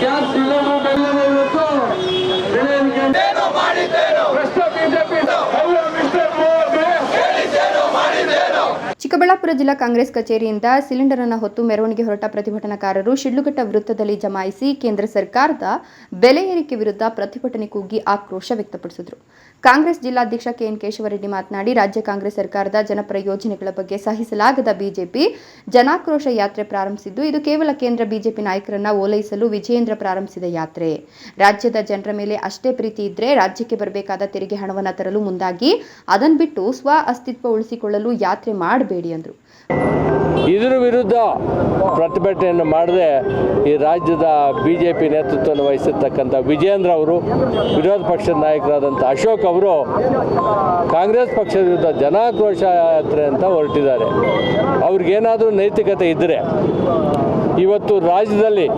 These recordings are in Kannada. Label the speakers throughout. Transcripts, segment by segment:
Speaker 1: ಗ್ಯಾಸ್ ಸಿಲಿಂಡರ್ ಬೆಲೆ ಇವತ್ತು ಬೆಲೆ ಏರಿಕೆ ಭ್ರಷ್ಟ ಬಿಜೆಪಿ ಹೌದು ಮಿಸ್ಟರ್ ಮೋದಿ
Speaker 2: ಚಿಕ್ಕಬಳ್ಳಾಪುರ ಜಿಲ್ಲಾ ಕಾಂಗ್ರೆಸ್ ಕಚೇರಿಯಿಂದ ಸಿಲಿಂಡರ್ ಅನ್ನು ಹೊತ್ತು ಮೆರವಣಿಗೆ ಹೊರಟ ಪ್ರತಿಭಟನಾಕಾರರು ಶಿಳ್ಳುಘಟ್ಟ ವೃತ್ತದಲ್ಲಿ ಜಮಾಯಿಸಿ ಕೇಂದ್ರ ಸರ್ಕಾರದ ಬೆಲೆ ಏರಿಕೆ ವಿರುದ್ಧ ಪ್ರತಿಭಟನೆ ಕೂಗಿ ಆಕ್ರೋಶ ವ್ಯಕ್ತಪಡಿಸಿದರು. ಕಾಂಗ್ರೆಸ್ ಜಿಲ್ಲಾಧ್ಯಕ್ಷ ಕೆಎನ್ ಕೇಶವರೆಡ್ಡಿ ಮಾತನಾಡಿ, ರಾಜ್ಯ ಕಾಂಗ್ರೆಸ್ ಸರ್ಕಾರದ ಜನಪರ ಯೋಜನೆಗಳ ಬಗ್ಗೆ ಸಹಿಸಲಾಗದ ಬಿಜೆಪಿ ಜನಾಕ್ರೋಶ ಯಾತ್ರೆ ಪ್ರಾರಂಭಿಸಿದ್ದು, ಇದು ಕೇವಲ ಕೇಂದ್ರ ಬಿಜೆಪಿ ನಾಯಕರನ್ನ ಓಲೈಸಲು ವಿಜಯೇಂದ್ರ ಪ್ರಾರಂಭಿಸಿದ ಯಾತ್ರೆ. ರಾಜ್ಯದ ಜನರ ಮೇಲೆ ಅಷ್ಟೇ ಪ್ರೀತಿ ಇದ್ರೆ ರಾಜ್ಯಕ್ಕೆ ಬರಬೇಕಾದ ತೆರಿಗೆ ಹಣವನ್ನು ತರಲು ಮುಂದಾಗಿ ಅದನ್ನು ಬಿಟ್ಟು ಸ್ವ ಅಸ್ತಿತ್ವ ಉಳಿಸಿಕೊಳ್ಳಲು ಯಾತ್ರೆ ಮಾಡಬೇಡಿ ಅಂದರು.
Speaker 3: ಇದರ ವಿರುದ್ಧ ಪ್ರತಿಭಟನೆಯನ್ನು ಮಾಡದೆ ಈ ರಾಜ್ಯದ ಬಿ ಜೆ ಪಿ ನೇತೃತ್ವವನ್ನು ವಹಿಸಿರ್ತಕ್ಕಂಥ ವಿಜೇಂದ್ರ ಅವರು, ವಿರೋಧ ಪಕ್ಷದ ನಾಯಕರಾದಂಥ ಅಶೋಕ್ ಅವರು ಕಾಂಗ್ರೆಸ್ ಪಕ್ಷದ ವಿರುದ್ಧ ಜನಾಕ್ರೋಶ ಯಾತ್ರೆ ಅಂತ ಹೊರಟಿದ್ದಾರೆ. ಅವ್ರಿಗೇನಾದರೂ ನೈತಿಕತೆ ಇದ್ದರೆ ಇವತ್ತು ರಾಜ್ಯದಲ್ಲಿ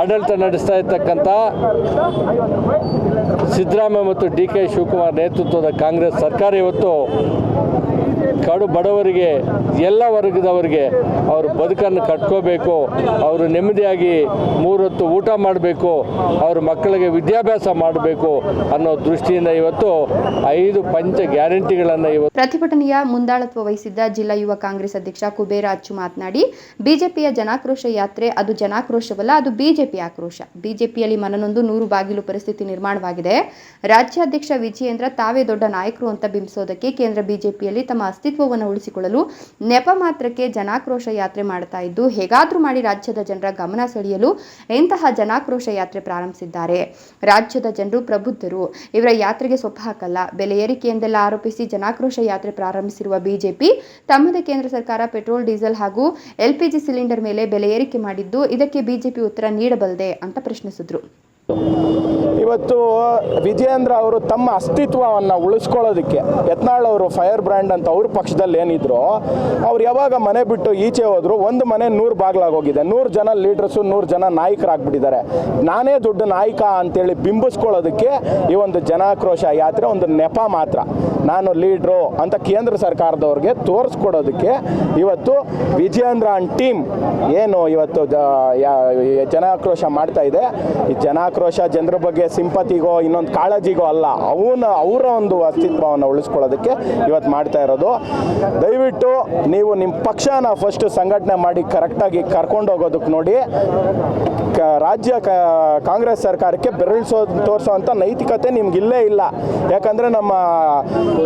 Speaker 3: ಆಡಳಿತ ನಡೆಸ್ತಾ ಇರ್ತಕ್ಕಂಥ ಸಿದ್ದರಾಮಯ್ಯ ಮತ್ತು ಡಿ ಕೆ ಶಿವಕುಮಾರ್ ನೇತೃತ್ವದ ಕಾಂಗ್ರೆಸ್ ಸರ್ಕಾರ ಇವತ್ತು ಕಡು ಬಡವರಿಗೆ, ಎಲ್ಲ ವರ್ಗದವರಿಗೆ ಅವರು ಬದುಕನ್ನು ಕಟ್ಕೋಬೇಕು, ಅವರು ನೆಮ್ಮದಿಯಾಗಿ ಮೂರೊತ್ತು ಊಟ ಮಾಡಬೇಕು, ಅವ್ರ ಮಕ್ಕಳಿಗೆ ವಿದ್ಯಾಭ್ಯಾಸ ಮಾಡಬೇಕು ಅನ್ನೋ ದೃಷ್ಟಿಯಿಂದ ಇವತ್ತು ಐದು ಪಂಚ ಗ್ಯಾರಂಟಿಗಳನ್ನು ಇವತ್ತು
Speaker 2: ಪ್ರತಿಭಟನೆಯ ಮುಂದಾಳತ್ವ ವಹಿಸಿದ್ದ ಜಿಲ್ಲಾ ಯುವ ಕಾಂಗ್ರೆಸ್ ಅಧ್ಯಕ್ಷ ಕುಬೇರ ಅಚ್ಚು ಮಾತನಾಡಿ, ಬಿಜೆಪಿಯ ಜನಾಕ್ರೋಶ ಯಾತ್ರೆ ಅದು ಜನಾಕ್ರೋಶವಲ್ಲ, ಅದು ಬಿಜೆಪಿ ಆಕ್ರೋಶ. ಬಿಜೆಪಿಯಲ್ಲಿ ಮನನೊಂದು ನೂರು ಬಾಗಿಲು ಪರಿಸ್ಥಿತಿ ನಿರ್ಮಾಣವಾಗಿದೆ. ರಾಜ್ಯಾಧ್ಯಕ್ಷ ವಿಜಯೇಂದ್ರ ತಾವೇ ದೊಡ್ಡ ನಾಯಕರು ಅಂತ ಬಿಂಬಿಸೋದಕ್ಕೆ ಕೇಂದ್ರ ಬಿಜೆಪಿಯಲ್ಲಿ ತಮ್ಮ ಅಸ್ತಿತ್ವವನ್ನು ಉಳಿಸಿಕೊಳ್ಳಲು ನೆಪ ಮಾತ್ರಕ್ಕೆ ಜನಾಕ್ರೋಶ ಯಾತ್ರೆ ಮಾಡ್ತಾ ಇದ್ದು, ಹೇಗಾದ್ರೂ ಮಾಡಿ ರಾಜ್ಯದ ಜನರ ಗಮನ ಸೆಳೆಯಲು ಇಂತಹ ಜನಾಕ್ರೋಶ ಯಾತ್ರೆ ಪ್ರಾರಂಭಿಸಿದ್ದಾರೆ. ರಾಜ್ಯದ ಜನರು ಪ್ರಬುದ್ಧರು. ಇವರ ಯಾತ್ರೆಗೆ ಸೊಪ್ಪು ಹಾಕಲ್ಲ. ಬೆಲೆ ಏರಿಕೆಯಿಂದೆಲ್ಲ ಆರೋಪಿಸಿ ಜನಾಕ್ರೋಶ ಯಾತ್ರೆ ಪ್ರಾರಂಭಿಸಿರುವ ಬಿಜೆಪಿ, ತಮ್ಮದೇ ಕೇಂದ್ರ ಸರ್ಕಾರ ಪೆಟ್ರೋಲ್, ಡೀಸೆಲ್ ಹಾಗೂ ಎಲ್ಪಿಜಿ ಸಿಲಿಂಡರ್ ಮೇಲೆ ಬೆಲೆ ಏರಿಕೆ ಮಾಡಿದ್ದು, ಇದಕ್ಕೆ ಬಿಜೆಪಿ ಉತ್ತರ ನೀಡಬಲ್ಲದೆ ಅಂತ ಪ್ರಶ್ನಿಸಿದ್ರು.
Speaker 4: ಇವತ್ತು ವಿಜಯೇಂದ್ರ ಅವರು ತಮ್ಮ ಅಸ್ತಿತ್ವವನ್ನು ಉಳಿಸ್ಕೊಳ್ಳೋದಕ್ಕೆ ಯತ್ನಾಳ್ ಅವರು ಫೈರ್ ಬ್ರ್ಯಾಂಡ್ ಅಂತ ಅವ್ರ ಪಕ್ಷದಲ್ಲಿ ಏನಿದ್ರು, ಅವ್ರು ಯಾವಾಗ ಮನೆ ಬಿಟ್ಟು ಈಚೆ ಹೋದ್ರು, ಒಂದು ಮನೆ ನೂರು ಬಾಗ್ಲಾಗೋಗಿದೆ. ನೂರು ಜನ ಲೀಡರ್ಸು, ನೂರು ಜನ ನಾಯಕರಾಗ್ಬಿಟ್ಟಿದ್ದಾರೆ. ನಾನೇ ದೊಡ್ಡ ನಾಯಕ ಅಂತೇಳಿ ಬಿಂಬಿಸ್ಕೊಳ್ಳೋದಕ್ಕೆ ಈ ಒಂದು ಜನಾಕ್ರೋಶ ಯಾತ್ರೆ ಒಂದು ನೆಪ ಮಾತ್ರ. ನಾನು ಲೀಡ್ರು ಅಂತ ಕೇಂದ್ರ ಸರ್ಕಾರದವ್ರಿಗೆ ತೋರಿಸ್ಕೊಡೋದಕ್ಕೆ ಇವತ್ತು ವಿಜಯೇಂದ್ರ ಅಂಡ್ ಟೀಮ್ ಏನು ಇವತ್ತು ಜನಾಕ್ರೋಶ ಮಾಡ್ತಾ ಇದೆ. ಈ ಜನಾಕ್ರೋಶ ಜನರ ಬಗ್ಗೆ ಸಿಂಪತಿಗೋ, ಇನ್ನೊಂದು ಕಾಳಜಿಗೋ ಅಲ್ಲ, ಅವನ, ಅವರ ಒಂದು ಅಸ್ತಿತ್ವವನ್ನು ಉಳಿಸ್ಕೊಳ್ಳೋದಕ್ಕೆ ಇವತ್ತು ಮಾಡ್ತಾ ಇರೋದು. ದಯವಿಟ್ಟು ನೀವು ನಿಮ್ಮ ಪಕ್ಷನ ಫಸ್ಟ್ ಸಂಘಟನೆ ಮಾಡಿ ಕರೆಕ್ಟಾಗಿ ಕರ್ಕೊಂಡು ಹೋಗೋದಕ್ಕೆ ನೋಡಿ. ಕ ರಾಜ್ಯ ಕಾಂಗ್ರೆಸ್ ಸರ್ಕಾರಕ್ಕೆ ಬೆರಳಿಸೋ ತೋರಿಸೋವಂಥ ನೈತಿಕತೆ ನಿಮ್ಗೆ ಇಲ್ಲೇ ಇಲ್ಲ. ಯಾಕಂದರೆ ನಮ್ಮ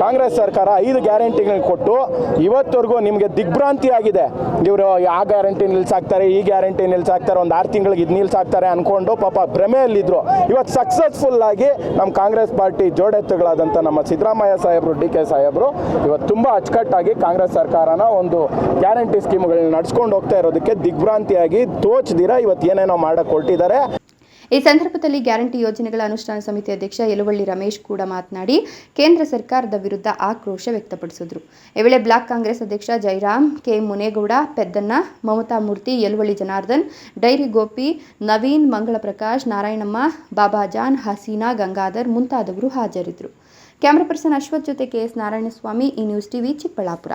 Speaker 4: ಕಾಂಗ್ರೆಸ್ ಸರ್ಕಾರ ಐದು ಗ್ಯಾರಂಟಿಗಳನ್ನ ಕೊಟ್ಟು ಇವತ್ತವರೆಗೂ ನಿಮಗೆ ದಿಗ್ಭ್ರಾಂತಿ ಆಗಿದೆ ಇವರು ಆ ಗ್ಯಾರಂಟಿ ನಿಲ್ಸಾಕ್ತಾರೆ, ಈ ಗ್ಯಾರಂಟಿ ನಿಲ್ಸಾಕ್ತಾರೆ, ಒಂದು ಆರು ತಿಂಗಳಿಗೆ ಇದು ನಿಲ್ಸಾಕ್ತಾರೆ ಅಂದ್ಕೊಂಡು ಪಾಪ ಭ್ರಮೆಯಲ್ಲಿದ್ದರು ಇವತ್ತು ಸಕ್ಸಸ್ಫುಲ್ ಆಗಿ ನಮ್ಮ ಕಾಂಗ್ರೆಸ್ ಪಾರ್ಟಿ ಜೋಡೆತ್ತುಗಳಾದಂಥ ನಮ್ಮ ಸಿದ್ದರಾಮಯ್ಯ ಸಾಹೇಬರು, ಡಿ ಕೆ ಸಾಹೇಬರು ಇವತ್ತು ತುಂಬ ಅಚ್ಚುಕಟ್ಟಾಗಿ ಕಾಂಗ್ರೆಸ್ ಸರ್ಕಾರನ ಒಂದು ಗ್ಯಾರಂಟಿ ಸ್ಕೀಮ್ಗಳನ್ನ ನಡೆಸ್ಕೊಂಡು ಹೋಗ್ತಾ ಇರೋದಕ್ಕೆ ದಿಗ್ಭ್ರಾಂತಿಯಾಗಿ ತೋಚದಿರ. ಇವತ್ತು ಏನೇನೋ ಮಾಡಕ್ಕೆ ಹೊರಟಿದ್ದಾರೆ
Speaker 2: ಈ ಸಂದರ್ಭದಲ್ಲಿ ಗ್ಯಾರಂಟಿ ಯೋಜನೆಗಳ ಅನುಷ್ಠಾನ ಸಮಿತಿ ಅಧ್ಯಕ್ಷ ಯಲುವಳ್ಳಿ ರಮೇಶ್ ಕೂಡ ಮಾತನಾಡಿ ಕೇಂದ್ರ ಸರ್ಕಾರದ ವಿರುದ್ಧ ಆಕ್ರೋಶ ವ್ಯಕ್ತಪಡಿಸಿದರು. ಈ ವೇಳೆ ಬ್ಲಾಕ್ ಕಾಂಗ್ರೆಸ್ ಅಧ್ಯಕ್ಷ ಜೈರಾಮ್ ಕೆ ಮುನೇಗೌಡ ಪೆದ್ದಣ್ಣ ಮಮತಾ ಮೂರ್ತಿ ಯಲುವಳ್ಳಿ ಜನಾರ್ದನ್ ಡೈರಿ ಗೋಪಿ ನವೀನ್ ಮಂಗಳ ಪ್ರಕಾಶ್ ನಾರಾಯಣಮ್ಮ ಬಾಬಾಜಾನ್ ಹಸೀನಾ ಗಂಗಾಧರ್ ಮುಂತಾದವರು ಹಾಜರಿದ್ದರು ಕ್ಯಾಮರಾ ಪರ್ಸನ್ ಅಶ್ವಥ್ ಜೊತೆ ಕೆಎಸ್ ನಾರಾಯಣಸ್ವಾಮಿ ಈ ನ್ಯೂಸ್ ಟಿವಿ ಚಿಕ್ಕಬಳ್ಳಾಪುರ.